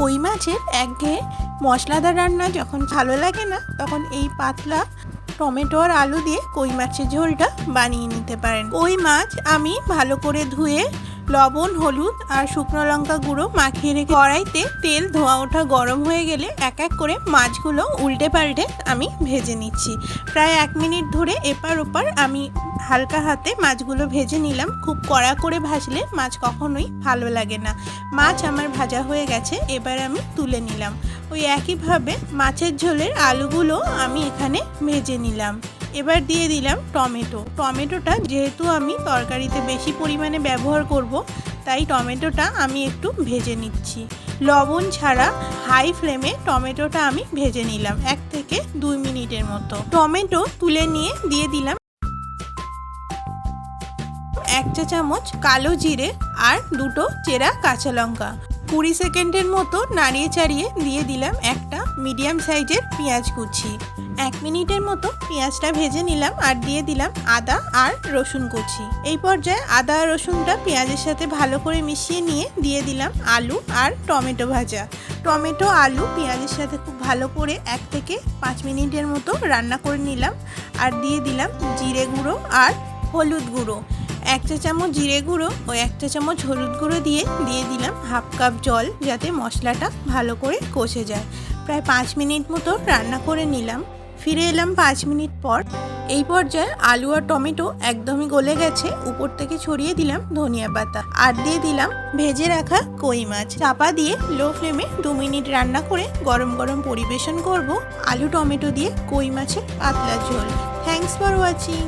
কই মাছের একঘেয়ে মশলাদার রান্না যখন ভালো লাগে না, তখন এই পাতলা টমেটো আর আলু দিয়ে কই মাছের ঝোলটা বানিয়ে নিতে পারেন। কই মাছ আমি ভালো করে ধুয়ে লবণ, হলুদ আর শুকনো লঙ্কা গুঁড়ো মাখিয়ে রেখে কড়াইতে তেল, ধোয়া ওঠা গরম হয়ে গেলে এক এক করে মাছগুলো উল্টে পাল্টে আমি ভেজে নিচ্ছি। প্রায় এক মিনিট ধরে এপার ওপার আমি হালকা হাতে মাছগুলো ভেজে নিলাম। খুব কড়া করে ভাজলে মাছ কখনোই ভালো লাগে না। মাছ আমার ভাজা হয়ে গেছে, এবার আমি তুলে নিলাম। ওই একইভাবে মাছের ঝোলের আলুগুলো আমি এখানে ভেজে নিলাম। এবার দিয়ে দিলাম টমেটো। টমেটোটা যেহেতু আমি তরকারিতে বেশি পরিমাণে ব্যবহার করব, তাই টমেটোটা আমি একটু ভেজে নিচ্ছি। লবণ ছাড়া হাই ফ্লেমে টমেটোটা আমি ভেজে নিলাম এক থেকে দুই মিনিটের মতো। টমেটো তুলে নিয়ে দিয়ে দিলাম এক চা চামচ কালো জিরে আর দুটো চেরা কাঁচা লঙ্কা। কুড়ি সেকেন্ডের মতো নাড়িয়ে চাড়িয়ে দিয়ে দিলাম একটা মিডিয়াম সাইজের পেঁয়াজ কুচি। এক মিনিটের মতো পেঁয়াজটা ভেজে নিলাম আর দিয়ে দিলাম আদা আর রসুন কুচি। এই পর্যায়ে আদা আর রসুনটা পেঁয়াজের সাথে ভালো করে মিশিয়ে নিয়ে দিয়ে দিলাম আলু আর টমেটো ভাজা। টমেটো, আলু পেঁয়াজের সাথে খুব ভালো করে এক থেকে পাঁচ মিনিটের মতো রান্না করে নিলাম আর দিয়ে দিলাম জিরে গুঁড়ো আর হলুদ গুঁড়ো। এক চা চামচ জিরে গুঁড়ো ও এক চা চামচ হলুদ গুঁড়ো দিয়ে দিয়ে দিলাম হাফ কাপ জল যাতে মশলাটা ভালো করে কষে যায়। প্রায় পাঁচ মিনিট মতো রান্না করে নিলাম। ফিরে এলাম পাঁচ মিনিট পর। এই পর্যায়ে আলু আর টমেটো একদমই গলে গেছে। উপর থেকে ছড়িয়ে দিলাম ধনিয়া পাতা আর দিয়ে দিলাম ভেজে রাখা কই মাছ। চাপা দিয়ে লো ফ্লেমে দু মিনিট রান্না করে গরম গরম পরিবেশন করব। আলু টমেটো দিয়ে কই মাছের পাতলা ঝোল। Thanks for watching